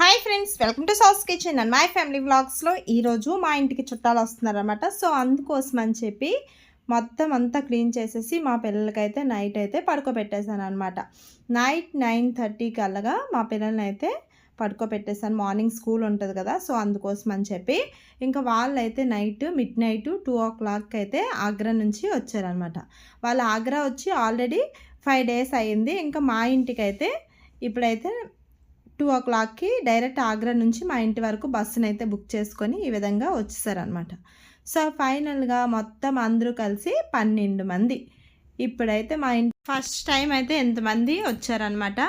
Hi friends welcome to Sous kitchen and my family వ్లాగ్స్లో ఈరోజు మా ఇంటికి చుట్టాలు వస్తున్నారనమాట సో అందుకోసం అని చెప్పి మొత్తం అంతా క్లీన్ చేసేసి మా పిల్లలకైతే నైట్ అయితే పడుకోబెట్టేశాను అనమాట నైట్ నైన్ థర్టీ కల్లగా మా పిల్లల్ని అయితే పడుకోబెట్టేసాను. మార్నింగ్ స్కూల్ ఉంటుంది కదా సో అందుకోసం అని చెప్పి ఇంకా వాళ్ళైతే night midnight two o'clock అయితే ఆగ్రా నుంచి వచ్చారనమాట వాళ్ళు ఆగ్రా వచ్చి ఆల్రెడీ ఫైవ్ డేస్ అయ్యింది ఇంకా మా ఇంటికి అయితే ఇప్పుడైతే టూ ఓ క్లాక్కి డైరెక్ట్ ఆగ్రా నుంచి మా ఇంటి వరకు బస్సును అయితే బుక్ చేసుకొని ఈ విధంగా వచ్చేసారనమాట సో ఫైనల్గా మొత్తం అందరూ కలిసి పన్నెండు మంది. ఇప్పుడైతే మా ఇంటి ఫస్ట్ టైం అయితే ఎంతమంది వచ్చారనమాట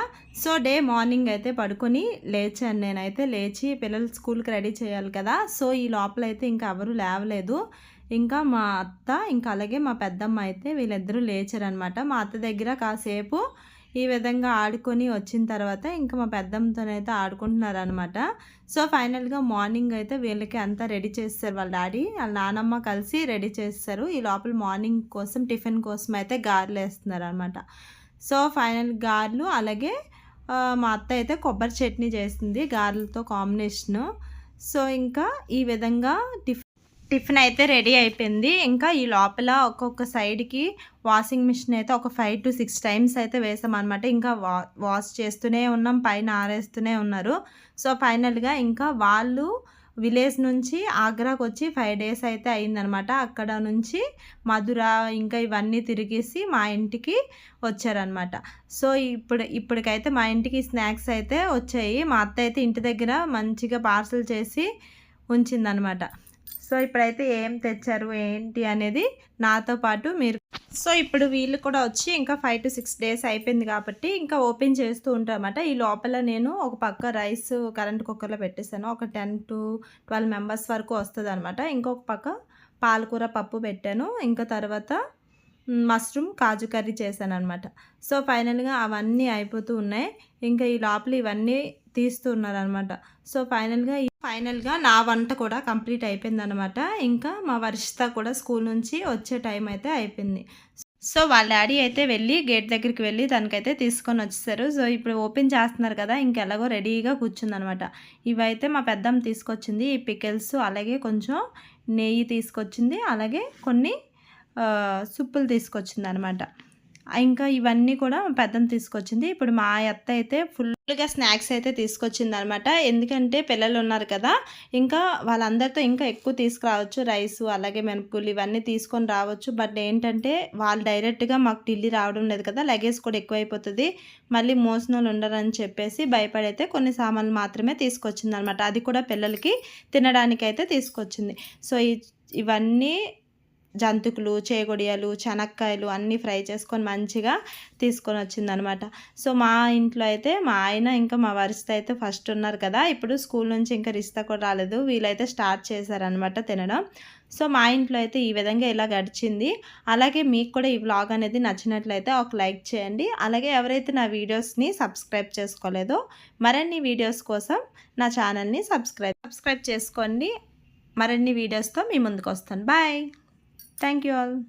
సో డే మార్నింగ్ అయితే పడుకొని లేచాను. నేనైతే లేచి పిల్లలు స్కూల్కి రెడీ చేయాలి కదా. సో ఈ లోపల అయితే ఇంకా ఎవరు లేవలేదు. ఇంకా మా అత్త ఇంకా అలాగే మా పెద్దమ్మ అయితే వీళ్ళిద్దరూ లేచారనమాట మా అత్త దగ్గర కాసేపు ఈ విధంగా ఆడుకొని వచ్చిన తర్వాత ఇంకా మా పెద్దమ్మతోనైతే ఆడుకుంటున్నారు అనమాట సో ఫైనల్గా మార్నింగ్ అయితే వీళ్ళకి అంతా రెడీ చేస్తారు వాళ్ళ డాడీ. వాళ్ళ నానమ్మ కలిసి రెడీ చేస్తారు ఈ లోపల మార్నింగ్ కోసం టిఫిన్ కోసం అయితే గారెలు వేస్తున్నారు అనమాట సో ఫైనల్ గారెలు అలాగే మా అత్త అయితే కొబ్బరి చట్నీ చేస్తుంది గారెలతో కాంబినేషను. సో ఇంకా ఈ విధంగా టిఫిన్ టిఫిన్ అయితే రెడీ అయిపోయింది. ఇంకా ఈ లోపల ఒక్కొక్క సైడ్కి వాషింగ్ మిషన్ అయితే ఒక ఫైవ్ టు సిక్స్ టైమ్స్ అయితే వేసామన్నమాట. ఇంకా వా వాష్ చేస్తూనే ఉన్నాం పైన ఆరేస్తూనే ఉన్నారు. సో ఫైనల్గా ఇంకా వాళ్ళు విలేజ్ నుంచి ఆగ్రాకు వచ్చి ఫైవ్ డేస్ అయితే అయిందనమాట అక్కడ నుంచి మధుర ఇంకా ఇవన్నీ తిరిగేసి మా ఇంటికి వచ్చారనమాట సో ఇప్పుడు ఇప్పటికైతే మా ఇంటికి స్నాక్స్ అయితే వచ్చాయి. మా అత్త అయితే ఇంటి దగ్గర మంచిగా పార్సల్ చేసి ఉంచిందనమాట సో ఇప్పుడైతే ఏం తెచ్చారు ఏంటి అనేది నాతో పాటు మీరు సో ఇప్పుడు వీళ్ళు కూడా వచ్చి ఇంకా ఫైవ్ టు సిక్స్ డేస్ అయిపోయింది కాబట్టి ఇంకా ఓపెన్ చేస్తూ ఉంటామన్నమాట ఈ లోపల నేను ఒక పక్క రైస్ కరెంట్ కుక్కర్లో పెట్టేశాను. ఒక టెన్ టు ట్వెల్వ్ మెంబర్స్ వరకు వస్తుంది అనమాట ఇంకొక పక్క పాలకూర పప్పు పెట్టాను. ఇంకా తర్వాత మష్రూమ్ కాజు కర్రీ చేశాను అనమాట సో ఫైనల్గా అవన్నీ అయిపోతూ ఉన్నాయి. ఇంకా ఈ లోపల ఇవన్నీ తీస్తున్నారనమాట. సో ఫైనల్గా ఫైనల్గా నా వంట కూడా కంప్లీట్ అయిపోయిందనమాట. ఇంకా మా వర్షిత కూడా స్కూల్ నుంచి వచ్చే టైం అయితే అయిపోయింది. సో వాళ్ళ డాడీ అయితే వెళ్ళి గేట్ దగ్గరికి వెళ్ళి తనకైతే తీసుకొని వచ్చేసారు. సో ఇప్పుడు ఓపెన్ చేస్తున్నారు కదా ఇంకెలాగో రెడీగా కూర్చుందనమాట. ఇవైతే మా పెద్దమ్మ తీసుకొచ్చింది. ఈ పికెల్స్ అలాగే కొంచెం నెయ్యి తీసుకొచ్చింది. అలాగే కొన్ని సుప్పులు తీసుకొచ్చింది అనమాట ఇంకా ఇవన్నీ కూడా పెద్దం తీసుకొచ్చింది. ఇప్పుడు మా అత్త అయితే ఫుల్గా స్నాక్స్ అయితే తీసుకొచ్చింది అనమాట ఎందుకంటే పిల్లలు ఉన్నారు కదా ఇంకా వాళ్ళందరితో ఇంకా ఎక్కువ తీసుకురావచ్చు. రైస్ అలాగే మెనపులు ఇవన్నీ తీసుకొని రావచ్చు. బట్ ఏంటంటే వాళ్ళు డైరెక్ట్గా మాకు ఢిల్లీ రావడం లేదు కదా లగేజ్ కూడా ఎక్కువైపోతుంది. మళ్ళీ మోసిన వాళ్ళు ఉండరని చెప్పేసి భయపడైతే కొన్ని సామాన్లు మాత్రమే తీసుకొచ్చింది అనమాట అది కూడా పిల్లలకి తినడానికి అయితే తీసుకొచ్చింది. సో ఇవన్నీ జంతుకులు చేగొడియాలు చెనక్కాయలు అన్నీ ఫ్రై చేసుకొని మంచిగా తీసుకొని వచ్చిందనమాట. సో మా ఇంట్లో అయితే మా ఆయన ఇంకా మా వరిస్త అయితే ఫస్ట్ ఉన్నారు కదా ఇప్పుడు స్కూల్ నుంచి ఇంకా రిస్తా కూడా రాలేదు. వీళ్ళైతే స్టార్ట్ చేశారనమాట తినడం. సో మా ఇంట్లో అయితే ఈ విధంగా ఇలా గడిచింది. అలాగే మీకు కూడా ఈ వ్లాగ్ అనేది నచ్చినట్లయితే ఒక లైక్ చేయండి. అలాగే ఎవరైతే నా వీడియోస్ని సబ్స్క్రైబ్ చేసుకోలేదో మరిన్ని వీడియోస్ కోసం నా ఛానల్ని సబ్స్క్రైబ్ సబ్స్క్రైబ్ చేసుకోండి. మరిన్ని వీడియోస్తో మీ ముందుకు వస్తాను. బాయ్! Thank you all.